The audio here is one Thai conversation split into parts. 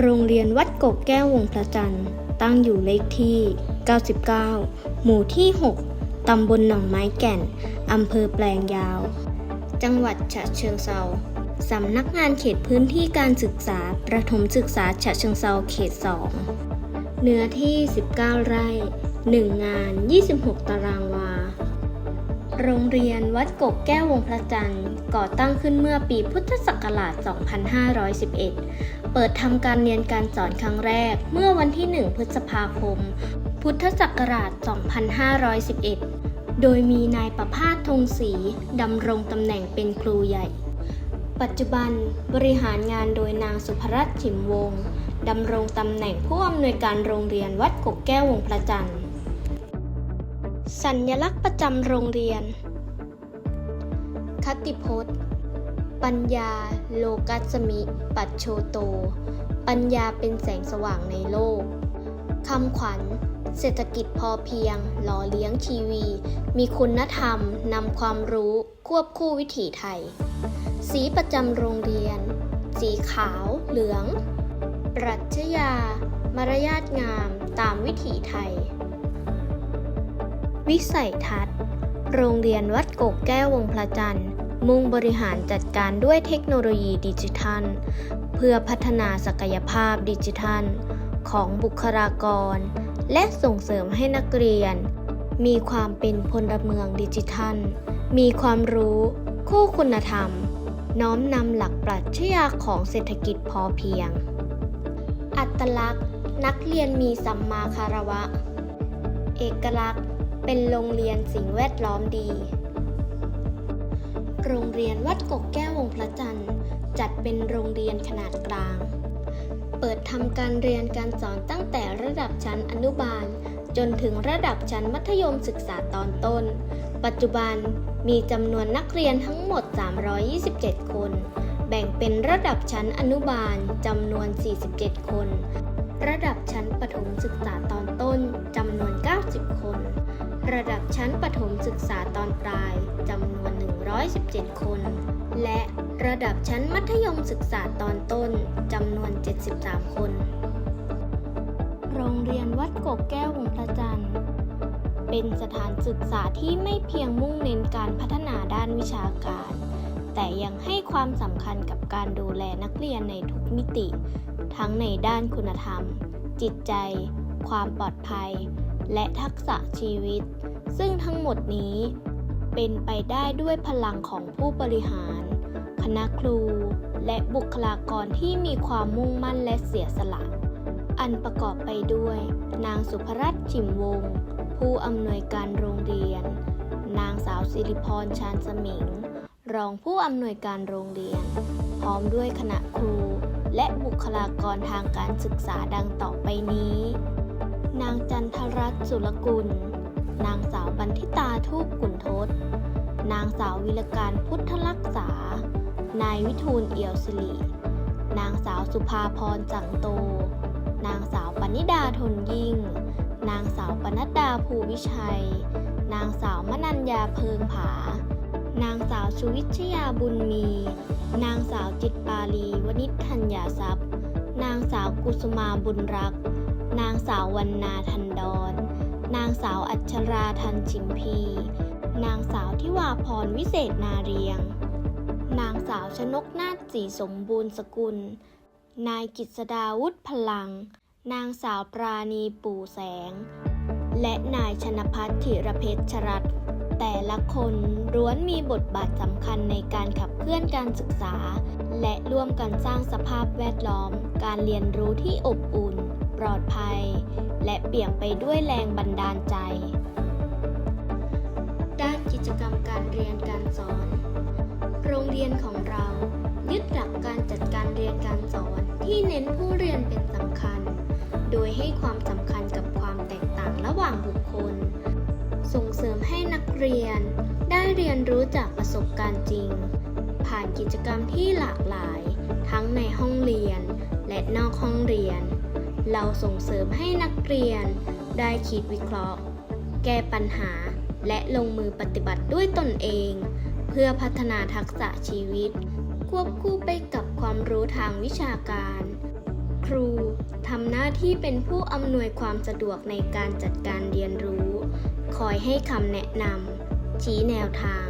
โรงเรียนวัดกกแก้ววงพระจันทร์ ตั้งอยู่เลขที่ 99 หมู่ที่ 6 ตำบลหนองไม้แก่น อำเภอแปลงยาว จังหวัดฉะเชิงเซาสำนักงานเขตพื้นที่การศึกษา ประถมศึกษาฉะเชิงเซาเขต 2 เนื้อที่ 19 ไร่ 1 งาน 26 ตารางวา โรงเรียนวัดกกแก้ววงพระจันทร์ก่อตั้งขึ้นเมื่อปีพุทธศักราช 2511 เปิดทำการเรียนการสอนครั้งแรก เมื่อวันที่ 1 พฤษภาคม พุทธศักราช 2511 โดยมีนายประภาสธงศรีดำรงตำแหน่งเป็นครูใหญ่ ปัจจุบันบริหารงานโดยนางสุภรัตน์ฉิมวงศ์ดำรงตำแหน่งผู้อำนวยการโรงเรียนวัดกกแก้ววงพระจันทร์ สัญลักษณ์ประจำโรงเรียน คติพจน์ ปัญญาโลกัสมิ ปัจโชโต ปัญญาเป็นแสงสว่างในโลก คำขวัญ เศรษฐกิจพอเพียง หล่อเลี้ยงชีวี มีคุณธรรมนำความรู้ควบคู่วิถีไทย สีประจำโรงเรียน สีขาวเหลือง ปรัชญามารยาทงามตามวิถีไทย วิสัยทัศน์ โรงเรียนวัดกกแก้ววงพระจันทร์ มุ่งบริหารจัดการด้วยเทคโนโลยีดิจิทัล เพื่อพัฒนาศักยภาพดิจิทัล ของบุคลากร และส่งเสริมให้นักเรียน มีความเป็นพลเมืองดิจิทัล มีความรู้ คู่คุณธรรม น้อมนำหลักปรัชญาของเศรษฐกิจพอเพียง อัตลักษณ์ นักเรียนมีสัมมาคารวะ เอกลักษณ์ เป็นโรงเรียนสิ่งแวดล้อมดี โรงเรียนวัดกกแก้ววงพระจันทร์ จัดเป็นโรงเรียนขนาดกลาง เปิดทำการเรียนการสอนตั้งแต่ระดับชั้นอนุบาล จนถึงระดับชั้นมัธยมศึกษาตอนต้น ปัจจุบันมีจำนวนนักเรียนทั้งหมด 327 คน แบ่งเป็นระดับชั้นอนุบาลจำนวน 47 คน ระดับชั้นประถมศึกษาตอนต้นจำนวน 90 คน ระดับชั้นประถมศึกษาตอนปลายจำนวน 117 คน และระดับชั้นมัธยมศึกษาตอนต้นจำนวน 73 คน โรงเรียนวัดกกแก้ววงพระจันทร์ เป็นสถานศึกษาที่ไม่เพียงมุ่งเน้นการพัฒนาด้านวิชาการ แต่ยังให้ความสำคัญกับการดูแลนักเรียนในทุกมิติ ทั้งในด้านคุณธรรม จิตใจ ความปลอดภัย และทักษะชีวิต ซึ่งทั้งหมดนี้ เป็นไปได้ด้วยพลังของผู้บริหาร คณะครู และบุคลากรที่มีความมุ่งมั่นและเสียสละ อันประกอบไปด้วย นางสุภรัตน์จิมวงศ์ผู้อำนวยการโรงเรียน นางสาวสิริพรชาญสมิง รองผู้อำนวยการโรงเรียน พร้อมด้วยคณะครู และบุคลากรทางการศึกษาดังต่อไปนี้ นางจันทรัตน์สุรกุล นางสาวบันทิตาทูปกุนทศ นางสาววิรการพุทธลักษา นายวิทูลเอี่ยวสิริ นางสาวสุภาพรจังโต นางสาวปณิดาทนยิ่ง นางสาวปนัดดาภูวิชัย นางสาวมนัญญาเพิงผา นางสาวชุวิชยาบุญมี นางสาวจิตปาลีวณิชธัญญาทรัพย์ นางสาวกุสุมาบุญรัก นางสาววรรณาทันดอน นางสาวอัชราทันชิมพี นางสาวทิวาพรวิเศษนาเรียง นางสาวชนกนาฏสีสมบูรณ์สกุล นายกิษดาวุฒิพลัง นางสาวปราณีปู่แสง และนายชนพัฒน์ธิรเพชรรัตน์แต่ละคนล้วนมีบทบาทสำคัญในการขับเคลื่อนการศึกษา และร่วมกันสร้างสภาพแวดล้อม การเรียนรู้ที่อบอุ่น ปลอดภัย และเปี่ยมไปด้วยแรงบันดาลใจ ด้านกิจกรรมการเรียนการสอน โรงเรียนของเรายึดหลักการจัดการเรียนการสอนที่เน้นผู้เรียนเป็นสำคัญ โดยให้ความสำคัญกับความแตกต่างระหว่างบุคคล ส่งเสริมให้นักเรียน ได้เรียนรู้จากประสบการณ์จริง ผ่านกิจกรรมที่หลากหลาย ทั้งในห้องเรียนและนอกห้องเรียน เราส่งเสริมให้นักเรียน ได้คิดวิเคราะห์ แก้ปัญหา และลงมือปฏิบัติด้วยตนเอง เพื่อพัฒนาทักษะชีวิต ควบคู่ไปกับความรู้ทางวิชาการ ครูทำหน้าที่เป็นผู้อำนวยความสะดวกในการจัดการเรียนรู้ คอยให้คำแนะนำชี้แนวทาง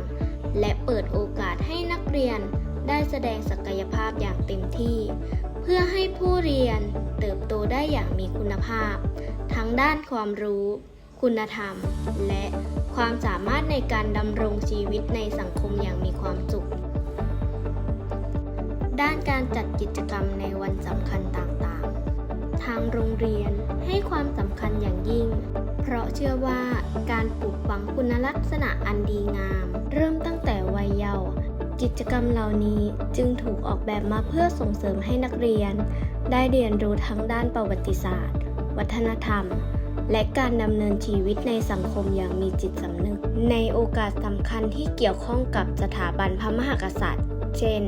และเปิดโอกาสให้นักเรียนได้แสดงศักยภาพอย่างเต็มที่ เพื่อให้ผู้เรียนเติบโตได้อย่างมีคุณภาพ ทั้งด้านความรู้ คุณธรรม และความสามารถในการดำรงชีวิตในสังคมอย่างมีความสุข ด้านการจัดกิจกรรมในวันสำคัญต่างๆ ทางโรงเรียนให้ความสำคัญอย่างยิ่ง เพราะเชื่อว่าการปลูกฝังคุณลักษณะอันดีงาม เริ่มตั้งแต่วัยเยาว์ กิจกรรมเหล่านี้จึงถูกออกแบบมาเพื่อส่งเสริมให้นักเรียน ได้เรียนรู้ทั้งด้านประวัติศาสตร์ วัฒนธรรม และการดำเนินชีวิตในสังคมอย่างมีจิตสำนึก ในโอกาสสำคัญที่เกี่ยวข้องกับสถาบันพระมหากษัตริย์ เช่น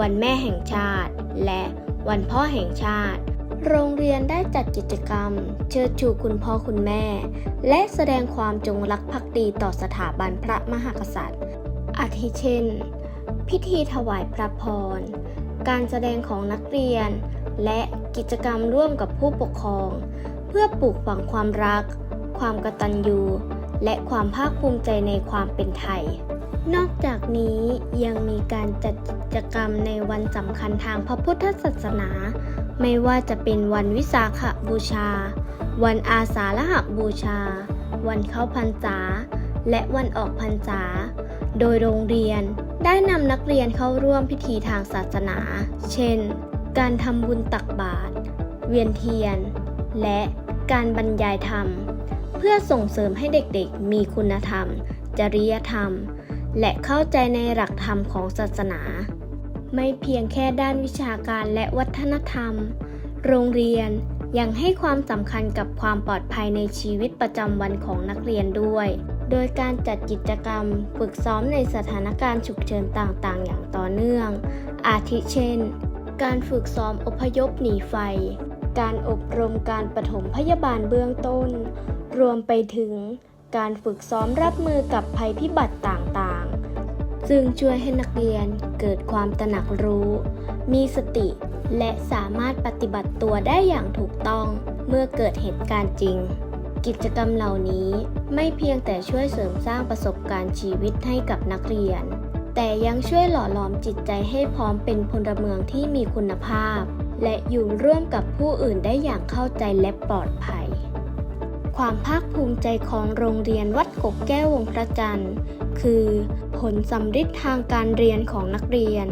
วันแม่แห่งชาติ และวันพ่อแห่งชาติ โรงเรียนได้จัดกิจกรรม เชิดชูคุณพ่อคุณแม่ และแสดงความจงรักภักดีต่อสถาบันพระมหากษัตริย์อาทิเช่น พิธีถวายพระพร การแสดงของนักเรียน และกิจกรรมร่วมกับผู้ปกครอง เพื่อปลูกฝังความรัก ความกตัญญูและความภาคภูมิใจในความเป็นไทย นอกจากนี้ยังมีการจัดกิจกรรมในวันสำคัญทางพระพุทธศาสนา ไม่ว่าจะเป็นวันวิสาขบูชา วันอาสาฬหบูชา วันเข้าพรรษา และวันออกพรรษา โดยโรงเรียน ได้นำนักเรียนเข้าร่วมพิธีทางศาสนา เช่น การทำบุญตักบาตร เวียนเทียน และการบรรยายธรรม เพื่อส่งเสริมให้เด็กๆ มีคุณธรรม จริยธรรม และเข้าใจในหลักธรรมของศาสนา ไม่เพียงแค่ด้านวิชาการและวัฒนธรรม โรงเรียนยังให้ความสำคัญกับความปลอดภัยในชีวิตประจำวันของนักเรียนด้วย โดยการจัดกิจกรรมฝึกซ้อมในสถานการณ์ฉุกเฉินต่างๆ อย่างต่อเนื่อง อาทิเช่น การฝึกซ้อมอพยพหนีไฟ การอบรมการปฐมพยาบาลเบื้องต้น รวมไปถึงการฝึกซ้อมรับมือกับภัยพิบัติต่างๆ ซึ่งช่วยให้นักเรียนเกิดความตระหนักรู้ มีสติ และสามารถปฏิบัติตัวได้อย่างถูกต้องเมื่อเกิดเหตุการณ์จริง กิจกรรมเหล่านี้ไม่เพียงแต่ช่วยเสริมสร้างประสบการณ์ชีวิตให้กับนักเรียน แต่ยังช่วยหล่อหลอมจิตใจให้พร้อมเป็นพลเมืองที่มีคุณภาพ และอยู่ร่วมกับผู้อื่นได้อย่างเข้าใจและปลอดภัย ความภาคภูมิใจของโรงเรียนวัดกกแก้ววงพระจันทร์ คือผลสำฤทธิ์ทางการเรียนของนักเรียน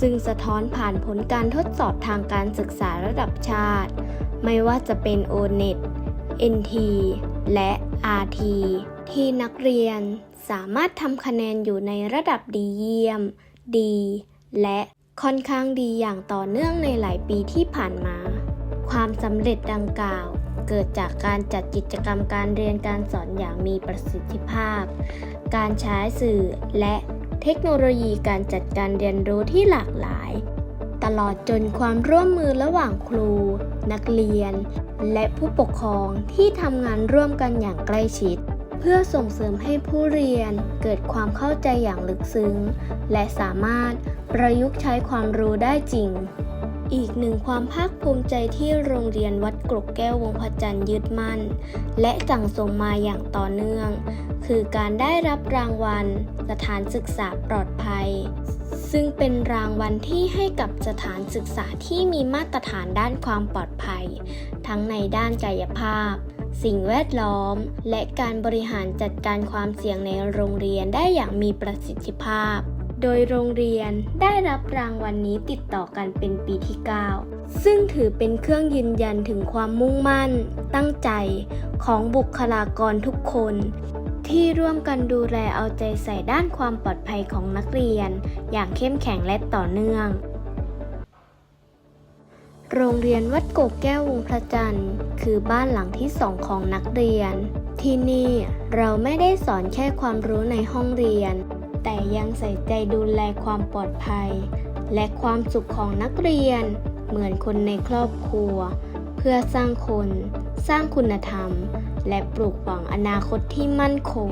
ซึ่งสะท้อนผ่านผลการทดสอบทางการศึกษาระดับชาติ ไม่ว่าจะเป็น O-NET NT และ RT ที่นักเรียนสามารถทำคะแนนอยู่ในระดับดีเยี่ยม ดี และค่อนข้างดีอย่างต่อเนื่องในหลายปีที่ผ่านมา ความสำเร็จดังกล่าว เกิดจากการจัดกิจกรรมการเรียนการสอนอย่างมีประสิทธิภาพ การใช้สื่อและเทคโนโลยีการจัดการเรียนรู้ที่หลากหลาย ตลอดจนความร่วมมือระหว่างครู นักเรียน และผู้ปกครองที่ทำงานร่วมกันอย่างใกล้ชิด เพื่อส่งเสริมให้ผู้เรียนเกิดความเข้าใจอย่างลึกซึ้ง และสามารถประยุกต์ใช้ความรู้ได้จริง อีกหนึ่งความภาคภูมิใจที่โรงเรียนวัดกรกแก้ววงพจันทร์ยึดมั่น และสั่งสมมาอย่างต่อเนื่อง คือการได้รับรางวัล สถานศึกษาปลอดภัย ซึ่งเป็นรางวัลที่ให้กับสถานศึกษาที่มีมาตรฐานด้านความปลอดภัย ทั้งในด้านกายภาพ สิ่งแวดล้อม และการบริหารจัดการความเสี่ยงในโรงเรียนได้อย่างมีประสิทธิภาพ โดยโรงเรียนได้รับรางวัลนนี้ติดต่อกันเป็นปีที่ 9 ซึ่งถือเป็นเครื่องยืนยันถึงความมุ่งมั่น ตั้งใจของบุคลากรทุกคน ที่ร่วมกันดูแลเอาใจใส่ด้านความปลอดภัยของนักเรียน อย่างเข้มแข็งและต่อเนื่อง โรงเรียนวัดโกกแก้ววงพระจันทร์ คือบ้านหลังที่สองของนักเรียน ที่นี่เราไม่ได้สอนแค่ความรู้ในห้องเรียน แต่ยังใส่ใจดูแลความปลอดภัย และความสุขของนักเรียน เหมือนคนในครอบครัว เพื่อสร้างคน สร้างคุณธรรม และปลูกฝังอนาคตที่มั่นคง